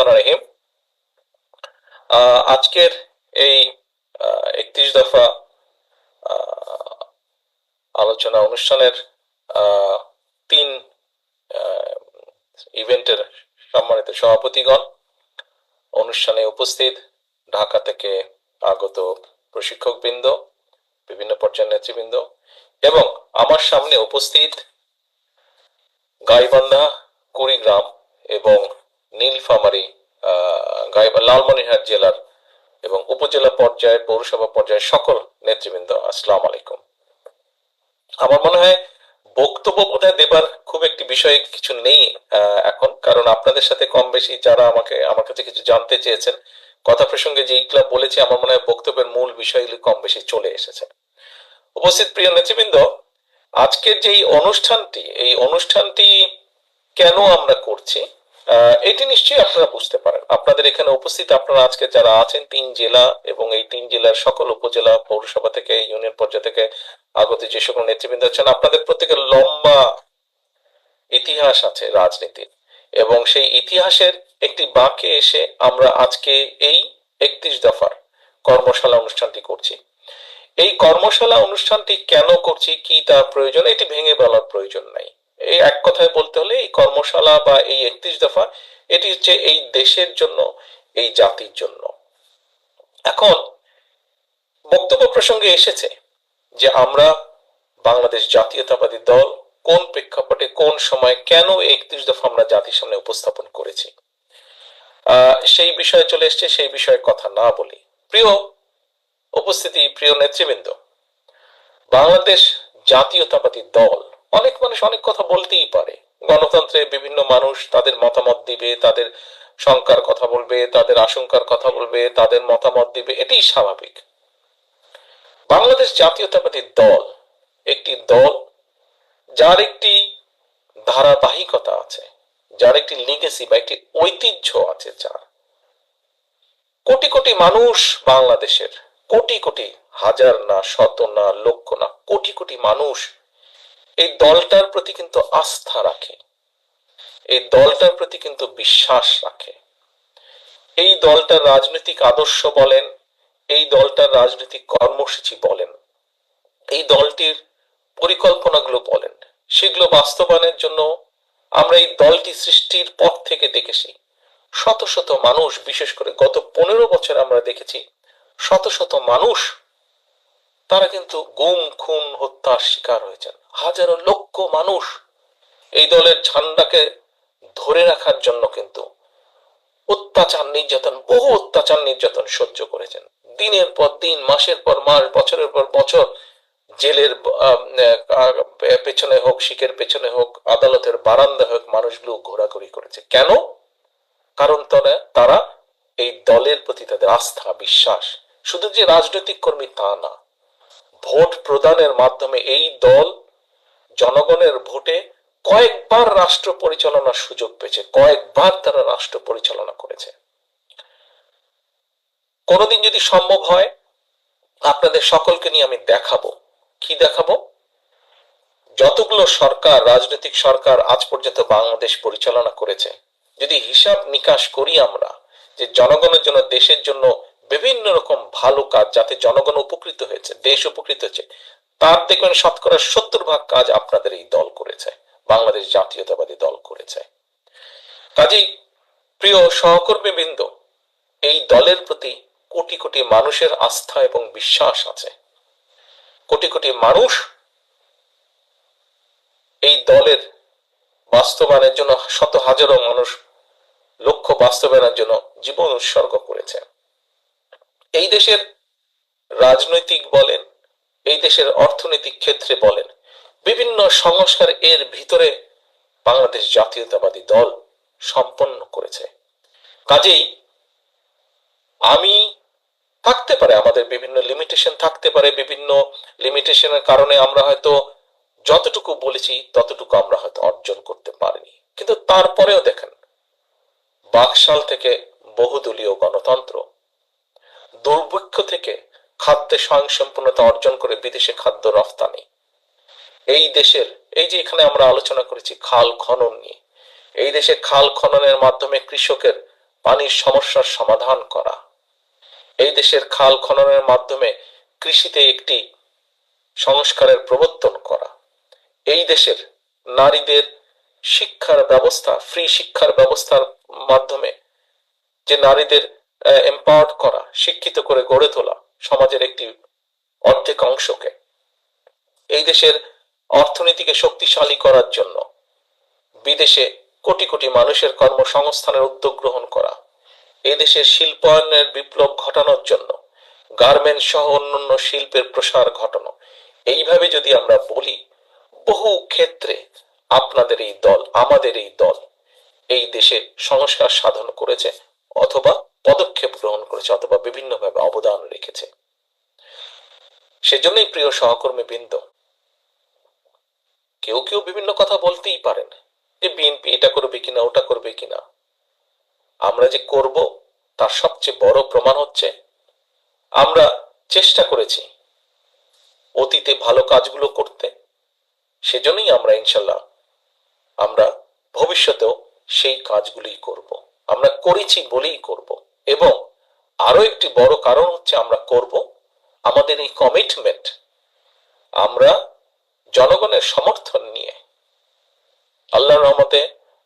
রহমান রহিম। আজকের এই একত্রিশ দফা আলোচনা অনুষ্ঠানের তিন ইভেন্টের সম্মানিত সভাপতিগণ অনুষ্ঠানে উপস্থিত ঢাকা থেকে আগত প্রশিক্ষকবৃন্দ, বিভিন্ন পর্যায়ের নেতৃবৃন্দ এবং আমার সামনে উপস্থিত গাইবান্ধা কুড়িগ্রাম এবং নীলফামারী লালমনিরহাট জেলার এবং উপজেলা পর্যায়ে, পৌরসভা পর্যায়ে সকল নেতৃবৃন্দ, আসসালাম আলাইকুম। আমার মনে হয় বক্তব্য বোধহয় দেবার খুব একটি বিষয় কিছু নেই এখন। কারণ আপনাদের সাথে কম বেশি যারা আমাকে, আমার কাছে কিছু জানতে চেয়েছেন, কথা প্রসঙ্গে যে ক্লাব বলেছি, আমার মনে হয় বক্তব্যের মূল বিষয়গুলি কম বেশি চলে এসেছে। উপস্থিত প্রিয় নেতৃবৃন্দ, আজকের যে অনুষ্ঠানটি, এই অনুষ্ঠানটি কেন আমরা করছি এটি নিশ্চয়ই আপনারা বুঝতে পারেন। আপনাদের এখানে উপস্থিত আপনারা আজকে যারা আছেন, তিন জেলা এবং এই তিন জেলার সকল উপজেলা পৌরসভা থেকে, ইউনিয়ন পর্যায় থেকে আগত যে সকল নেতৃবৃন্দ আছেন, আপনাদের প্রত্যেকের লম্বা ইতিহাস আছে রাজনীতির এবং সেই ইতিহাসের একটি বাঁকে এসে আমরা আজকে এই একত্রিশ দফার কর্মশালা অনুষ্ঠানটি করছি। এই কর্মশালা অনুষ্ঠানটি কেন করছি, কি তার প্রয়োজন, এটি ভেঙে বলার প্রয়োজন নাই। এক কথায় বলতে হলে এই কর্মশালা বা এই একত্রিশ দফা, এটি হচ্ছে এই দেশের জন্য, এই জাতির জন্য। এখন, বক্তব্য প্রসঙ্গে এসেছে যে আমরা বাংলাদেশ জাতীয়তাবাদী দল কোন প্রেক্ষাপটে কোন সময় কেন একত্রিশ দফা আমরা জাতির সামনে উপস্থাপন করেছি। সেই বিষয়ে চলে এসছে, সেই বিষয়ে কথা না বলি। প্রিয় উপস্থিতি, প্রিয় নেতৃবৃন্দ, বাংলাদেশ জাতীয়তাবাদী দল অনেক মানুষ অনেক কথা বলতেই পারে। গণতন্ত্রে বিভিন্ন মানুষ তাদের মতামত দিবে, তাদের শঙ্কার কথা বলবে, তাদের আশঙ্কার কথা বলবে, তাদের মতামত দিবে, এটাই স্বাভাবিক। বাংলাদেশ জাতীয়তাবাদী দল, একটি দল যার একটি ধারাবাহিকতা আছে, যার একটি লিগেসি বা একটি ঐতিহ্য আছে যার। কোটি কোটি মানুষ বাংলাদেশের, কোটি কোটি হাজার না, শত না, লক্ষ না, কোটি কোটি মানুষ এই দলটার প্রতি কিন্তু আস্থা রাখে। এই দলটার প্রতি কিন্তু বিশ্বাস রাখে। এই দলটার রাজনৈতিক আদর্শ বলেন, এই দলটার রাজনৈতিক কর্মসূচি বলেন, এই দলটির পরিকল্পনাগুলো বলেন, সেগুলো বাস্তবায়নের জন্য আমরা এই দলটি সৃষ্টির পর থেকে দেখেছি। শত শত মানুষ, বিশেষ করে গত পনেরো বছর আমরা দেখেছি, শত শত মানুষ, তারা কিন্তু গুম, খুন, হত্যার শিকার হয়েছেন। হাজারো লক্ষ মানুষ এই দলের ঝান্ডাকে ধরে রাখার জন্য কিন্তু অত্যাচার নির্যাতন, বহু অত্যাচার নির্যাতন সহ্য করেছেন। দিনের পর দিন, মাসের পর মাস, বছরের পর বছর জেলের পেছনে হোক, শিখের পেছনে হোক, আদালতের বারান্দা হোক মানুষগুলো ঘোরাঘুরি করেছে। কেন? কারণ তারা তারা এই দলের প্রতি তাদের আস্থা, বিশ্বাস। শুধু যে রাজনৈতিক কর্মী তা না, ভোট প্রদানের মাধ্যমে এই দল জনগণের ভোটে কয়েকবার রাষ্ট্র পরিচালনার সুযোগ পেয়েছে, কয়েকবার তারা রাষ্ট্র পরিচালনা করেছে। কোনোদিন যদি সম্ভব হয়, আপনাদের সকলকে নিয়ে আমি দেখাবো। কি দেখাবো? যতগুলো সরকার, রাজনৈতিক সরকার আজ পর্যন্ত বাংলাদেশ পরিচালনা করেছে, যদি হিসাব নিকাশ করি আমরা যে জনগণের জন্য দেশের জন্য বিভিন্ন রকম ভালো কাজ, যাতে জনগণ উপকৃত হয়েছে, দেশ উপকৃত হয়েছে তার দেখবেন শতকরা সত্তর ভাগ কাজ আপনাদের এই দল করেছে, বাংলাদেশ জাতীয়তাবাদী দল করেছে। কাজেই প্রিয় সহকর্মী বৃন্দ এই দলের প্রতি কোটি কোটি মানুষের আস্থা এবং বিশ্বাস আছে। কোটি কোটি মানুষ এই দলের বাস্তবায়নের জন্য শত হাজারো মানুষ লক্ষ্য বাস্তবায়নের জন্য জীবন উৎসর্গ করেছে এই দেশের রাজনৈতিক বলেন এই দেশের অর্থনৈতিক ক্ষেত্রে বলেন, বিভিন্ন সংস্কার এর ভিতরে বাংলাদেশ জাতীয়তাবাদী দল সম্পন্ন করেছে। কাজেই আমি থাকতে পারে, আমাদের বিভিন্ন লিমিটেশন থাকতে পারে, বিভিন্ন লিমিটেশনের কারণে আমরা হয়তো যতটুকু বলেছি, ততটুকু আমরা হয়তো অর্জন করতে পারিনি। কিন্তু তারপরেও দেখেন, বাকশাল থেকে বহুদলীয় গণতন্ত্র, দুর্ভিক্ষ থেকে খাদ্যে স্বয়ংসম্পূর্ণতা অর্জন করে বিদেশে খাদ্য রফতানি। এই দেশের, এই যে এখানে আমরা আলোচনা করেছি খাল খনন নিয়ে, এই দেশে খাল খননের মাধ্যমে কৃষকের পানির সমস্যার সমাধান করা। এই দেশের খাল খননের মাধ্যমে কৃষিতে একটি সংস্কারের প্রবর্তন করা। এই দেশের নারীদের শিক্ষার ব্যবস্থা, ফ্রি শিক্ষার ব্যবস্থার মাধ্যমে যে নারীদের এম্পাওয়ার্ড করা, শিক্ষিত করে গড়ে তোলা। সমাজের একটি অর্ধেক অংশকে। এই দেশের অর্থনীতিকে শক্তিশালী করার জন্য বিদেশে কোটি কোটি মানুষের কর্মসংস্থানের উদ্যোগ গ্রহণ করা এদেশের শিল্পায়নের বিপ্লব ঘটানোর জন্য গার্মেন্ট সহ অন্যান্য শিল্পের প্রসার ঘটানো। এইভাবে যদি আমরা বলি, বহু ক্ষেত্রে আপনাদের এই দল, আমাদের এই দল এই দেশে সংস্কার সাধন করেছে অথবা পদক্ষেপ গ্রহণ করেছে অথবা বিভিন্নভাবে অবদান রেখেছে। সেজন্যই প্রিয় সহকর্মী বৃন্দ, কেউ কেউ বিভিন্ন কথা বলতেই পারেন যে বিএনপি এটা করবে কিনা, ওটা করবে কিনা। আমরা যে করব, তার সবচেয়ে বড় প্রমাণ হচ্ছে আমরা চেষ্টা করেছি অতীতে ভালো কাজগুলো করতে, সেজন্যই আমরা ইনশাল্লাহ আমরা ভবিষ্যতেও সেই কাজগুলোই করব। আমরা করেছি বলেই করব। এবং আরও একটি বড় কারণ হচ্ছে আমরা করব আমাদের এই কমিটমেন্ট আমরা জনগণের সমর্থন নিয়ে। আল্লাহর রহমতে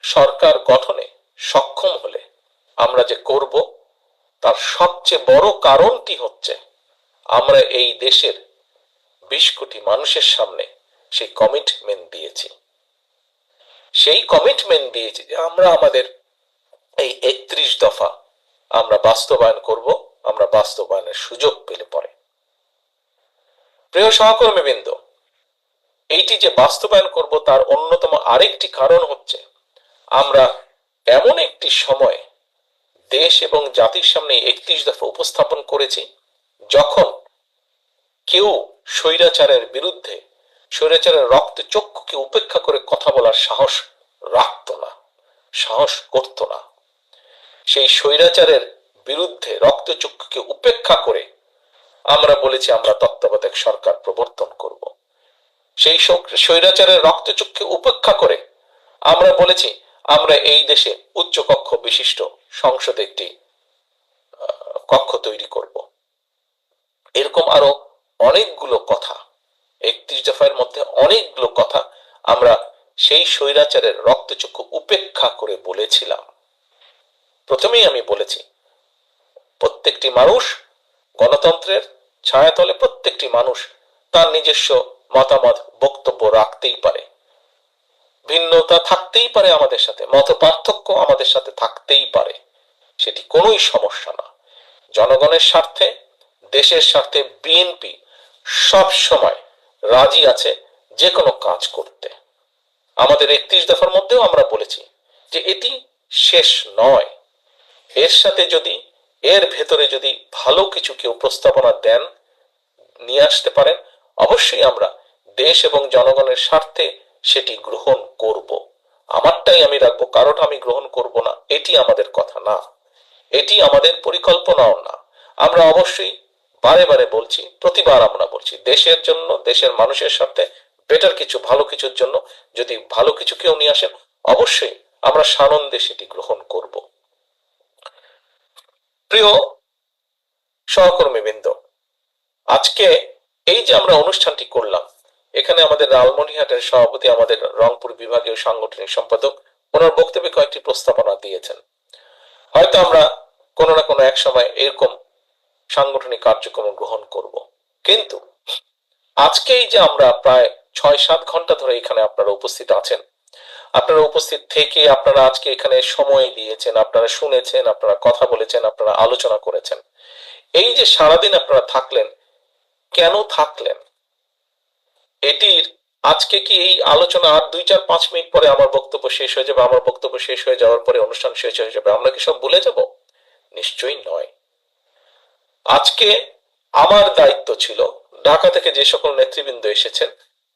সরকার গঠনে সক্ষম হলে আমরা যে করব, তার সবচেয়ে বড় কারণটি হচ্ছে আমরা এই দেশের বিশ কোটি মানুষের সামনে সেই কমিটমেন্ট দিয়েছি। সেই কমিটমেন্ট দিয়েছি যে আমরা আমাদের এই একত্রিশ দফা আমরা বাস্তবায়ন করব, আমরা বাস্তবায়নের সুযোগ পেলে পরে। প্রিয় সহকর্মীবৃন্দ, এইটি যে বাস্তবায়ন করব তার অন্যতম আরেকটি কারণ হচ্ছে, আমরা এমন একটি সময় দেশ এবং জাতির সামনে একত্রিশ দফা উপস্থাপন করেছি, যখন কেউ স্বৈরাচারের বিরুদ্ধে, স্বৈরাচারের রক্ত চক্ষুকে উপেক্ষা করে কথা বলার সাহস রাখত না, সাহস করত না। সেই স্বৈরাচারের বিরুদ্ধে রক্তচক্ষুকে উপেক্ষা করে আমরা বলেছি আমরা তত্ত্বাবধায়ক সরকার প্রবর্তন করব। সেই স্বৈরাচারের রক্তচক্ষু উপেক্ষা করে আমরা বলেছি আমরা এই দেশে উচ্চ কক্ষ বিশিষ্ট সংসদে একটি কক্ষ তৈরি করব। এরকম আরও অনেকগুলো কথা, একত্রিশ দফার মধ্যে অনেকগুলো কথা আমরা সেই স্বৈরাচারের রক্তচক্ষু উপেক্ষা করে বলেছিলাম। প্রথমেই আমি বলেছি, প্রত্যেকটি মানুষ গণতন্ত্রের ছায়াতলে প্রত্যেকটি মানুষ তার নিজস্ব মতামত, বক্তব্য রাখতেই পারে। ভিন্নতা থাকতেই পারে আমাদের সাথে, মত পার্থক্য আমাদের সাথে থাকতেই পারে। সেটি কোনোই সমস্যা না। জনগণের স্বার্থে, দেশের স্বার্থে বিএনপি সব সময় রাজি আছে যে কোনো কাজ করতে। আমাদের একত্রিশ দফার মধ্যেও আমরা বলেছি যে এটি শেষ নয়। এর সাথে যদি, এর ভেতরে যদি ভালো কিছু কেউ প্রস্তাবনা দেন, নিয়ে আসতে পারেন, অবশ্যই আমরা দেশ এবং জনগণের স্বার্থে সেটি গ্রহণ করব। আমারটাই আমি রাখব, কারোটা আমি গ্রহণ করব না, এটি আমাদের কথা না। এটি আমাদের পরিকল্পনাও না। আমরা অবশ্যই বারে বারে বলছি, প্রতিবার আমরা বলছি, দেশের জন্য, দেশের মানুষের স্বার্থে বেটার কিছু, ভালো কিছুর জন্য যদি ভালো কিছু কেউ নিয়ে আসেন, অবশ্যই আমরা সানন্দে সেটি গ্রহণ করব। প্রিয় সহকর্মীবৃন্দ আজকে এই যে আমরা অনুষ্ঠানটি করলাম, এখানে আমাদের লালমনিহাটের সভাপতি আমাদের রংপুর বিভাগীয় সাংগঠনিক সম্পাদক, ওনার বক্তব্যে কয়েকটি প্রস্তাবনা দিয়েছেন। হয়তো আমরা কোনো না কোনো এক সময় এরকম সাংগঠনিক কার্যক্রম গ্রহণ করব। কিন্তু আজকেই যে আমরা প্রায় ছয় সাত ঘণ্টা ধরে এখানে আপনারা উপস্থিত আছেন আপনারা উপস্থিত থেকে আপনারা আজকে এখানে সময় দিয়েছেন, আপনারা শুনেছেন, আপনারা কথা বলেছেন, আপনারা আলোচনা করেছেন। এই যে সারাদিন আপনারা থাকলেন, কেন থাকলেন? এটির আজকে কি এই আলোচনা আর দুই চার পাঁচ মিনিট পরে আমার বক্তব্য শেষ হয়ে যাবে, আমার বক্তব্য শেষ হয়ে যাওয়ার পরে অনুষ্ঠান শেষ হয়ে যাবে, আমরা কি সব ভুলে যাব? নিশ্চয়ই নয়। আজকে আমার দায়িত্ব ছিল, ঢাকা থেকে যে সকল নেতৃবৃন্দ এসেছেন,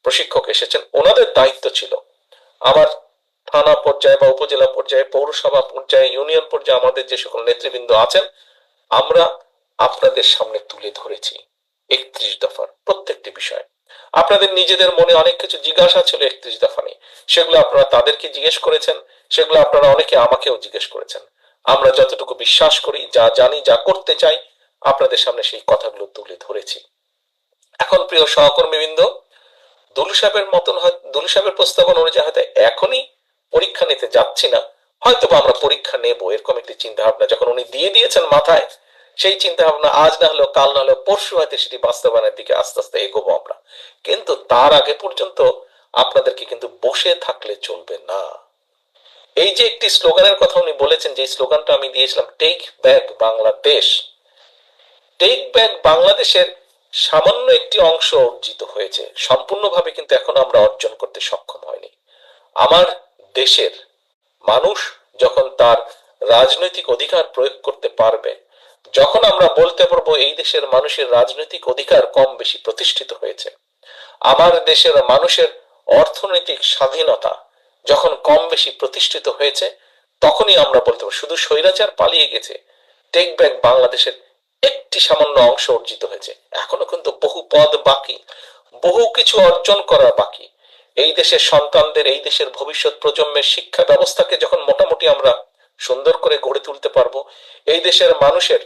প্রশিক্ষক এসেছেন, ওনাদের দায়িত্ব ছিল, আমার থানা পর্যায়ে বা উপজেলা পর্যায়ে, পৌরসভা পর্যায়ে, ইউনিয়ন পর্যায়ে আমাদের যে সকল নেতৃবৃন্দ আছেন, আমরা আপনাদের সামনে তুলে ধরেছি একত্রিশ দফার প্রত্যেকটি বিষয়। আপনাদের নিজেদের মনে অনেক কিছু জিজ্ঞাসা ছিল একত্রিশ দফা নিয়ে। সেগুলো আপনারা তাদেরকে জিজ্ঞেস করেছেন, সেগুলো আপনারা অনেকে আমাকেও জিজ্ঞেস করেছেন। আমরা যতটুকু বিশ্বাস করি, যা জানি, যা করতে চাই, আপনাদের সামনে সেই কথাগুলো তুলে ধরেছি। এখন প্রিয় সহকর্মীবৃন্দ দুলু সাহেবের মতন দুলু সাহেবের প্রস্তাবন অনুযায়ী হয়তো এখনই পরীক্ষা নিতে যাচ্ছি না। হয়তো বা আমরা পরীক্ষা নেব, এরকম একটি চিন্তা ভাবনা যখন উনি দিয়ে দিয়েছেন মাথায়, সেই চিন্তা ভাবনা আজ না হলেও কাল না হলেও পরশু হয়তো সেটি বাস্তবায়নের দিকে আস্তে আস্তে এগোবো আমরা। কিন্তু তার আগে পর্যন্ত আপনাদেরকে কিন্তু বসে থাকলে চলবে না। এই যে একটি স্লোগানের কথা উনি বলেছেন, যে স্লোগানটা আমি দিয়েছিলাম take back Bangladesh take back বাংলাদেশের সামান্য একটি অংশ অর্জিত হয়েছে। সম্পূর্ণভাবে কিন্তু এখন আমরা অর্জন করতে সক্ষম হয়নি। আমার দেশের মানুষ যখন তার রাজনৈতিক অধিকার প্রয়োগ করতে পারবে, যখন আমরা বলতে পারব এই দেশের মানুষের রাজনৈতিক অধিকার কম বেশি প্রতিষ্ঠিত হয়েছে, আমার দেশের মানুষের অর্থনৈতিক স্বাধীনতা যখন কম বেশি প্রতিষ্ঠিত হয়েছে, তখনই আমরা বলতে পারব শুধু স্বৈরাচার পালিয়ে গেছে, টেক ব্যাক বাংলাদেশের একটি সামান্য অংশ অর্জিত হয়েছে, এখনও কিন্তু বহু পদ বাকি, বহু কিছু অর্জন করা বাকি। এই দেশের সন্তানদের, এই দেশের ভবিষ্যৎ প্রজন্মের শিক্ষা ব্যবস্থাকে যখন মোটামুটি আমরা সুন্দর করে গড়ে তুলতে পারব, এই দেশের মানুষের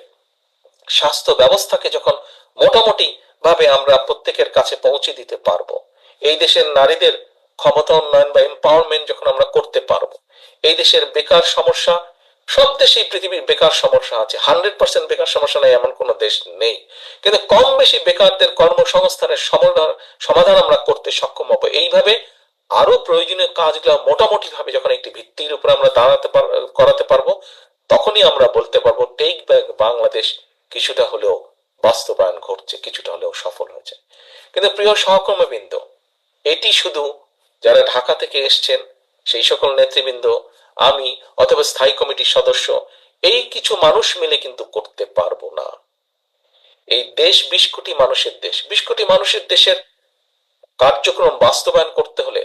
স্বাস্থ্য ব্যবস্থাকে যখন মোটামুটি ভাবে আমরা প্রত্যেকের কাছে পৌঁছে দিতে পারব, এই দেশের নারীদের ক্ষমতা উন্নয়ন বা এম্পাওয়ারমেন্ট যখন আমরা করতে পারব, এই দেশের বেকার সমস্যা সব দেশেই পৃথিবীর বেকার সমস্যা আছে। হান্ড্রেড পার্সেন্ট বেকার সমস্যা নেই, এমন কোনো দেশ নেই। কিন্তু কম বেশি বেকারদের কর্মসংস্থানের সমাধান আমরা করতে সক্ষম হব। এইভাবে আরও প্রয়োজনীয় কাজগুলো মোটামুটি ভাবে যখন একটি ভিত্তির উপর আমরা দাঁড়াতে করাতে পারব, তখনই আমরা বলতে পারব, টেক ব্যাক বাংলাদেশ কিছুটা হলেও বাস্তবায়ন ঘটছে, কিছুটা হলেও সফল হয়েছে। কিন্তু প্রিয় সহকর্মীবৃন্দ, এটি শুধু যারা ঢাকা থেকে এসছেন, সেই সকল নেতৃবৃন্দ আমি অথবা স্থায়ী কমিটির সদস্য, এই কিছু মানুষ মিলে কিন্তু করতে পারব না। এই দেশ বিশ কোটি মানুষের দেশ। বিশ কোটি মানুষের দেশের কার্যক্রম বাস্তবায়ন করতে হলে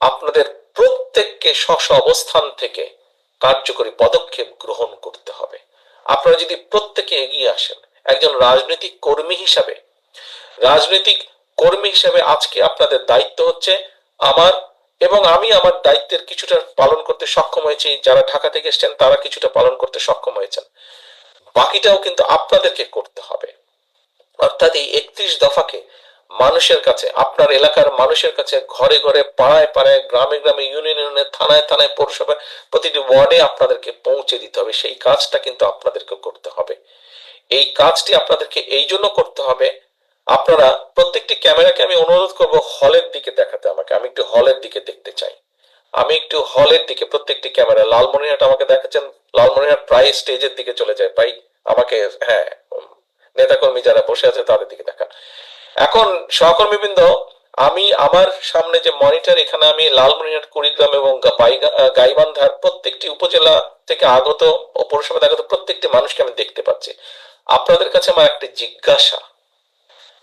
আপনাদের প্রত্যেককে স্ব অবস্থান থেকে কার্যকরী পদক্ষেপ গ্রহণ করতে হবে। আপনারা যদি প্রত্যেকে এগিয়ে আসেন, একজন রাজনৈতিক কর্মী হিসাবে, রাজনৈতিক কর্মী হিসাবে আজকে আপনাদের দায়িত্ব হচ্ছে আমার এবং আমি আমার দায়িত্বের কিছুটা পালন করতে সক্ষম হয়েছি। যারা ঢাকা থেকে এসেছেন, তারা কিছুটা পালন করতে সক্ষম হয়েছেন। বাকিটাও কিন্তু আপনাদেরকে করতে হবে। অর্থাৎ এই একত্রিশ দফাকে মানুষের কাছে, আপনার এলাকার মানুষের কাছে ঘরে ঘরে, পাড়ায় পাড়ায়, গ্রামে গ্রামে ইউনিয়ন ইউনিয়নে থানায় থানায়, পৌরসভায়, প্রতিটি ওয়ার্ডে আপনাদেরকে পৌঁছে দিতে হবে। সেই কাজটা কিন্তু আপনাদেরকে করতে হবে। এই কাজটি আপনাদেরকে এই জন্য করতে হবে আপনারা প্রত্যেকটি ক্যামেরাকে আমি অনুরোধ করব হলের দিকে দেখাতে আমাকে। আমি একটু হলের দিকে দেখতে চাই। আমি একটু হলের দিকে প্রত্যেকটি ক্যামেরা, লালমনিরহাট আমাকে দেখাচ্ছেন, লালমনিরহাট প্রায় স্টেজের দিকে চলে যায়। ভাই আমাকে হ্যাঁ নেতাকর্মী যারা বসে আছে তাদের দিকে দেখান এখন সহকর্মীবৃন্দ, আমি আমার সামনে যে মনিটর, এখানে আমি লালমনিরহাট, কুড়িগ্রাম এবং গাইবান্ধার প্রত্যেকটি উপজেলা থেকে আগত ও পৌরসভা আগত প্রত্যেকটি মানুষকে আমি দেখতে পাচ্ছি। আপনাদের কাছে আমার একটি জিজ্ঞাসা।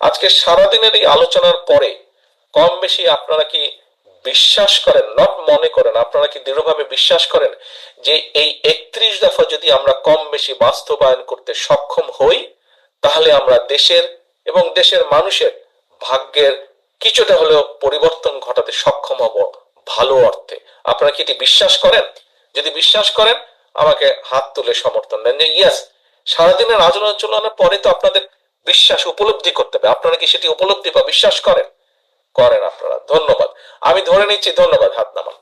আজকে সারাদিনের এই আলোচনার পরে কম বেশি আপনারা কি বিশ্বাস করেন নট মনে করেন, আপনারা কি দৃঢ়ভাবে বিশ্বাস করেন যে এই একত্রিশ দফা যদি আমরা কম বেশি বাস্তবায়ন করতে সক্ষম হই, তাহলে আমরা দেশের এবং দেশের মানুষের ভাগ্যের কিছুটা হলেও পরিবর্তন ঘটাতে সক্ষম হব ভালো অর্থে। আপনারা কি এটি বিশ্বাস করেন? যদি বিশ্বাস করেন, আমাকে হাত তুলে সমর্থন দেন যে ইয়েস সারাদিনের আলোচনার পরে তো আপনাদের বিশ্বাস উপলব্ধি করতে হবে। আপনারা কি সেটি উপলব্ধি বা বিশ্বাস করেন? করেন আপনারা। ধন্যবাদ। আমি ধরে নিচ্ছি, ধন্যবাদ হাত নামান।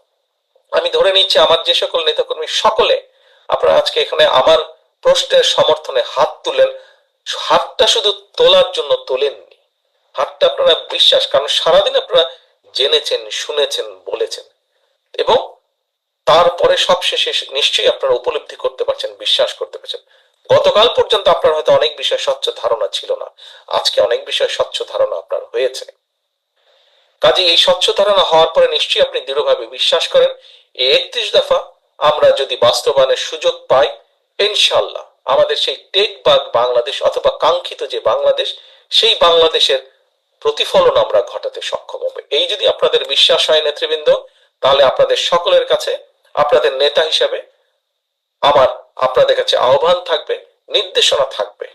আমি ধরে নিচ্ছি আমার যে সকল নেতাকর্মী সকলে আপনারা আজকে এখানে আমার প্রশ্নের সমর্থনে হাত তুলেন। হাতটা শুধু তোলার জন্য তোলেননি। হাতটা আপনারা বিশ্বাস, কারণ সারাদিন আপনারা জেনেছেন, শুনেছেন, বলেছেন। এবং তারপরে সবশেষে নিশ্চয়ই আপনারা উপলব্ধি করতে পারছেন, বিশ্বাস করতে পারছেন। গতকাল পর্যন্ত আপনার হয়তো অনেক বিষয় স্বচ্ছ ধারণা ছিল না। আজকে অনেক বিষয় স্বচ্ছ ধারণা আপনার হয়েছে। কাজে এই স্বচ্ছ ধারণা হওয়ার পরে নিশ্চয়ই আপনি দৃঢ়ভাবে বিশ্বাস করেন, এই একত্রিশ দফা আমরা যদি বাস্তবায়নের সুযোগ পাই ইনশাল্লাহ আমাদের সেই টেক বাগ বাংলাদেশ অথবা কাঙ্ক্ষিত যে বাংলাদেশ, সেই বাংলাদেশের প্রতিফলন আমরা ঘটাতে সক্ষম হবে। এই যদি আপনাদের বিশ্বাস হয় নেতৃবৃন্দ, তাহলে আপনাদের সকলের কাছে, আপনাদের নেতা হিসাবে আমার আপনাদের কাছে আহ্বান থাকবে, নির্দেশনা থাকবে।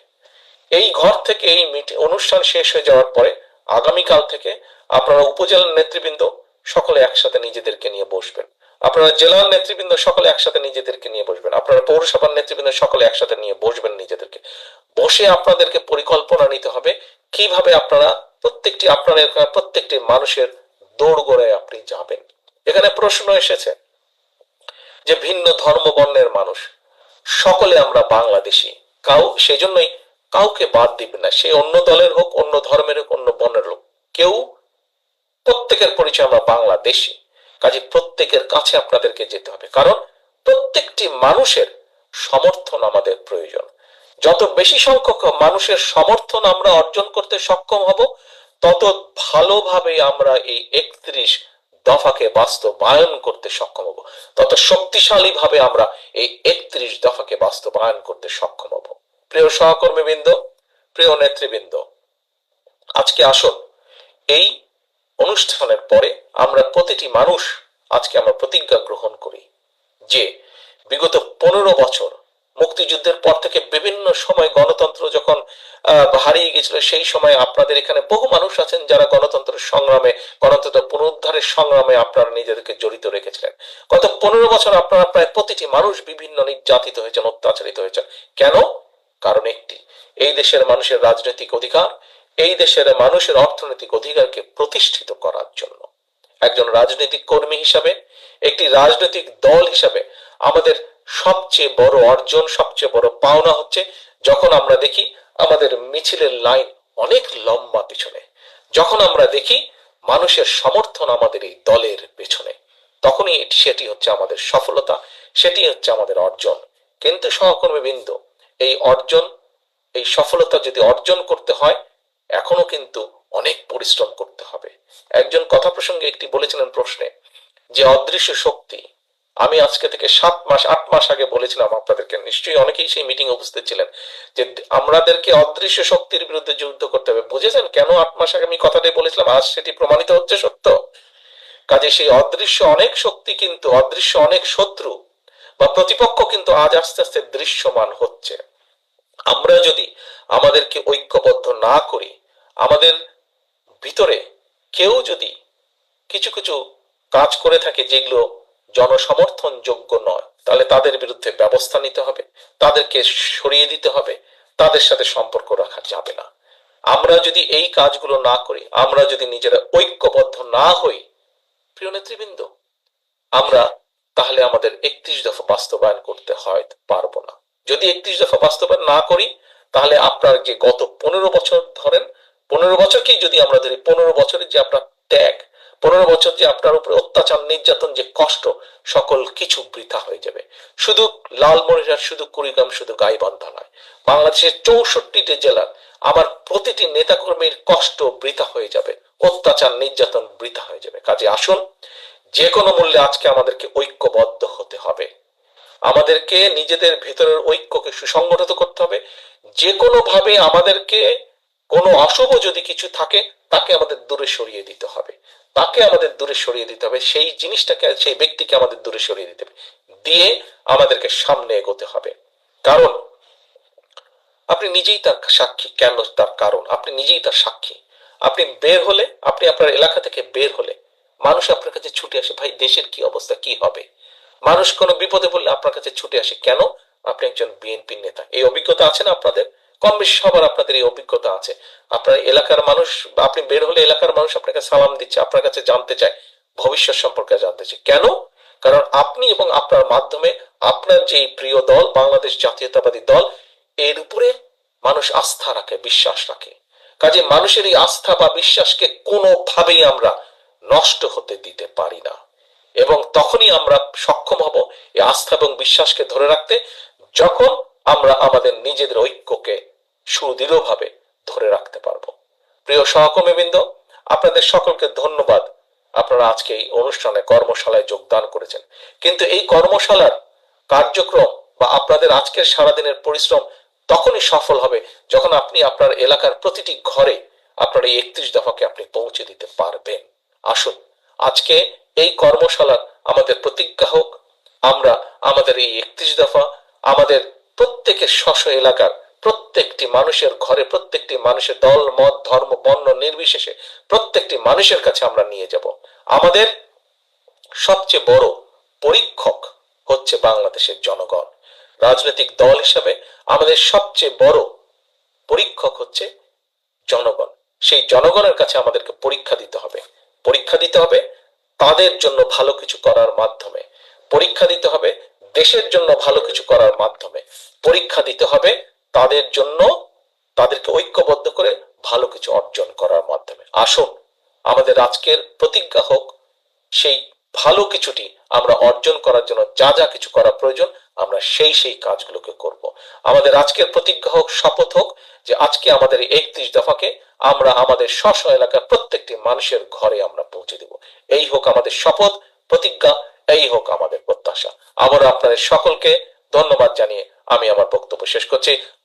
এই ঘর থেকে এই মিটি- অনুষ্ঠান শেষ হয়ে যাওয়ার পরে আগামীকাল থেকে আপনারা উপজেলার নেতৃবৃন্দ সকলে একসাথে নিজেদেরকে নিয়ে বসবেন। আপনারা জেলার নেতৃবৃন্দ সকলে একসাথে নিজেদেরকে নিয়ে বসবেন। আপনারা পৌরসভার নেতৃবৃন্দ সকলে একসাথে নিয়ে বসবেন নিজেদেরকে। বসে আপনাদেরকে পরিকল্পনা নিতে হবে, কীভাবে আপনারা প্রত্যেকটি, আপনার প্রত্যেকটি মানুষের দৌড় গোড়ায় আপনি যাবেন। এখানে প্রশ্ন এসেছে যে ভিন্ন ধর্ম বর্ণের মানুষ। সকলে আমরা বাংলাদেশি। কাউ সেজন্যই কাউকে বাদ দিবে না। সে অন্য দলের হোক, অন্য ধর্মের হোক, অন্য বর্ণের হোক। কেউ প্রত্যেকের পরিচয় আমরা বাংলাদেশি। কাজে প্রত্যেকের কাছে আপনাদেরকে যেতে হবে। কারণ প্রত্যেকটি মানুষের সমর্থন আমাদের প্রয়োজন। যত বেশি সংখ্যক মানুষের সমর্থন আমরা অর্জন করতে সক্ষম হব, তত ভালোভাবে আমরা এই একত্রিশ দফাকে বাস্তবায়ন করতে সক্ষম হব। তত শক্তিশালী ভাবে আমরা এই একত্রিশ দফাকে বাস্তবায়ন করতে সক্ষম হব। প্রিয় সহকর্মীবৃন্দ, প্রিয় নেতৃবৃন্দ, আজকে আসুন, এই অনুষ্ঠানের পরে আমরা প্রতিটি মানুষ আজকে আমরা প্রতিজ্ঞা গ্রহণ করি যে বিগত পনেরো বছর মুক্তিযুদ্ধের পর থেকে বিভিন্ন সময় গণতন্ত্র যখন হারিয়ে গেছিল সেই সময় আপনাদের এখানে বহু মানুষ আছেন যারা গণতন্ত্রের সংগ্রামে, গণতন্ত্র পুনরুদ্ধারের সংগ্রামে আপনারা নিজেদেরকে জড়িত রেখেছিলেন। গত পনেরো বছর আপনারা প্রায় প্রতিটি মানুষ বিভিন্ন নির্যাতিত হয়েছেন, অত্যাচারিত হয়েছেন। কেন? কারণ একটি, এই দেশের মানুষের রাজনৈতিক অধিকার, এই দেশের মানুষের অর্থনৈতিক অধিকারকে প্রতিষ্ঠিত করার জন্য। একজন রাজনৈতিক কর্মী হিসাবে, একটি রাজনৈতিক দল হিসাবে আমাদের সবচেয়ে বড় অর্জন, সবচেয়ে বড় পাওনা হচ্ছে যখন আমরা দেখি আমাদের মিছিলের লাইন অনেক লম্বা পিছনে। যখন আমরা দেখি মানুষের সমর্থন আমাদের এই দলের পেছনে, তখনই সেটি হচ্ছে আমাদের সফলতা, সেটি হচ্ছে আমাদের অর্জন। কিন্তু সহকর্মীবৃন্দ এই অর্জন, এই সফলতা যদি অর্জন করতে হয় এখনও কিন্তু অনেক পরিশ্রম করতে হবে। একজন কথা প্রসঙ্গে একটি বলেছিলেন প্রশ্নে যে, অদৃশ্য শক্তি আমি আজকে থেকে সাত মাস, আট মাস আগে বলেছিলাম আপনাদেরকে, নিশ্চয়ই অনেকেই সেই মিটিং উপস্থিত ছিলেন, যে আমাদেরকে অদৃশ্য শক্তির বিরুদ্ধে যুদ্ধ করতে হবে। বুঝেছেন? কেন আট মাস আগে আমি কথাটাই বলেছিলাম, আজ সেটি প্রমাণিত হচ্ছে সত্য। কাজে সেই অদৃশ্য অনেক শক্তি কিন্তু, অদৃশ্য অনেক শত্রু বা প্রতিপক্ষ কিন্তু আজ আস্তে আস্তে দৃশ্যমান হচ্ছে। আমরা যদি আমাদেরকে ঐক্যবদ্ধ না করি, আমাদের ভিতরে কেউ যদি কিছু কিছু কাজ করে থাকে যেগুলো জনসমর্থন যোগ্য নয়। তাহলে তাদের বিরুদ্ধে ব্যবস্থা নিতে হবে, তাদেরকে সরিয়ে দিতে হবে, তাদের সাথে সম্পর্ক রাখা যাবে না। আমরা যদি এই কাজগুলো না করি, আমরা যদি নিজেরা ঐক্যবদ্ধ না হই, প্রিয় নেতৃবৃন্দ, আমরা তাহলে আমাদের একত্রিশ দফা বাস্তবায়ন করতে হয়, পারব না। যদি একত্রিশ দফা বাস্তবায়ন না করি, তাহলে আপনার যে গত পনেরো বছর ধরেন, পনেরো বছরকেই যদি আমরা ধরি পনেরো বছরের যে আপনার ত্যাগ পনেরো বছর যে আপনার উপরে অত্যাচার, নির্যাতন, যে কষ্ট, সকল কিছু বৃথা হয়ে যাবে। শুধু লালমনিরহাট, শুধু কুড়িগ্রাম, শুধু গাইবান্ধা নয়, বাংলাদেশের চৌষট্টিটি জেলার আমার প্রতিটি নেতাকর্মীর কষ্ট বৃথা হয়ে যাবে, অত্যাচার, নির্যাতন বৃথা হয়ে যাবে। কাজে আসুন, যে কোনো মূল্যে আজকে আমাদেরকে ঐক্যবদ্ধ হতে হবে। আমাদেরকে নিজেদের ভেতরের ঐক্যকে সুসংগঠিত করতে হবে। যে ভাবে আমাদেরকে কোনো অশুভ যদি কিছু থাকে, তাকে আমাদের দূরে সরিয়ে দিতে হবে। তাকে আমাদের দূরে সরিয়ে দিতে হবে, সেই জিনিসটাকে, সেই ব্যক্তিকে আমাদের দূরে সরিয়ে দিতে হবে, দিয়ে আমাদেরকে সামনে এগোতে হবে। কারণ আপনি নিজেই তার সাক্ষী, কেন তার কারণ? আপনি নিজেই তার সাক্ষী। আপনি বের হলে, আপনি আপনার এলাকা থেকে বের হলে, মানুষ আপনার কাছে ছুটে আসে, ভাই, দেশের কি অবস্থা? কি হবে? মানুষ কোনো বিপদে পড়লে আপনার কাছে ছুটে আসে, কেন? আপনি একজন বিএনপির নেতা। এই অভিজ্ঞতা আছে না আপনাদের? কম বেশি সবার আপনাদের এই অভিজ্ঞতা আছে। আপনার এলাকার মানুষ, আপনি বের হলে এলাকার মানুষ আপনাকে সালাম দিচ্ছে, আপনার কাছে জানতে চায়, ভবিষ্যৎ সম্পর্কে জানতে চায়। কেন? কারণ আপনি এবং আপনার মাধ্যমে আপনার যে প্রিয় দল, বাংলাদেশ জাতীয়তাবাদী দল, এর উপরে মানুষ আস্থা রাখে, বিশ্বাস রাখে। কাজে মানুষের এই আস্থা বা বিশ্বাসকে কোনোভাবেই আমরা নষ্ট হতে দিতে পারি না। এবং তখনই আমরা সক্ষম হব এই আস্থা এবং বিশ্বাসকে ধরে রাখতে, যখন আমরা আমাদের নিজেদের ঐক্যকে সুদৃঢ়ভাবে ধরে রাখতে পারব। প্রিয় সহকর্মীবৃন্দ, আপনাদের সকলকে ধন্যবাদ। আপনারা আজকে এই অনুষ্ঠানে কর্মশালায় যোগদান করেছেন। কিন্তু এই কর্মশালার কার্যক্রম বা আপনাদের আজকের সারাদিনের পরিশ্রম তখনই সফল হবে যখন আপনি আপনার এলাকার প্রতিটি ঘরে আপনার এই একত্রিশ দফাকে আপনি পৌঁছে দিতে পারবেন। আসুন, আজকে এই কর্মশালার আমাদের প্রতিজ্ঞা হোক। আমরা আমাদের এই একত্রিশ দফা, আমাদের প্রত্যেকের স্ব এলাকার প্রত্যেকটি মানুষের ঘরে, প্রত্যেকটি মানুষের দল, মত, ধর্ম, বর্ণ নির্বিশেষে প্রত্যেকটি মানুষের কাছে আমরা নিয়ে যাব। আমাদের সবচেয়ে বড় পরীক্ষক হচ্ছে বাংলাদেশের জনগণ। রাজনৈতিক দল হিসেবে আমাদের সবচেয়ে বড় পরীক্ষক হচ্ছে জনগণ। সেই জনগণের কাছে আমাদেরকে পরীক্ষা দিতে হবে। পরীক্ষা দিতে হবে তাদের জন্য ভালো কিছু করার মাধ্যমে। পরীক্ষা দিতে হবে দেশের জন্য ভালো কিছু করার মাধ্যমে। পরীক্ষা দিতে হবে তাদের জন্য তাদেরকে ঐক্যবদ্ধ করে ভালো কিছু অর্জন করার মাধ্যমে। আসুন, আমাদের আজকের প্রতিজ্ঞা হোক, সেই ভালো কিছুটি আমরা অর্জন করার জন্য যা যা কিছু করা প্রয়োজন, আমরা সেই সেই কাজগুলোকে করব। আমাদের আজকের প্রতিজ্ঞা হোক, শপথ হোক, যে আজকে আমাদের একত্রিশ দফাকে আমরা আমাদের স্ব এলাকার প্রত্যেকটি মানুষের ঘরে আমরা পৌঁছে দেব। এই হোক আমাদের শপথ, প্রতিজ্ঞা, এই হোক আমাদের প্রত্যাশা। আমরা আপনাদের সকলকে ধন্যবাদ জানিয়ে আমি আমার বক্তব্য শেষ করছি।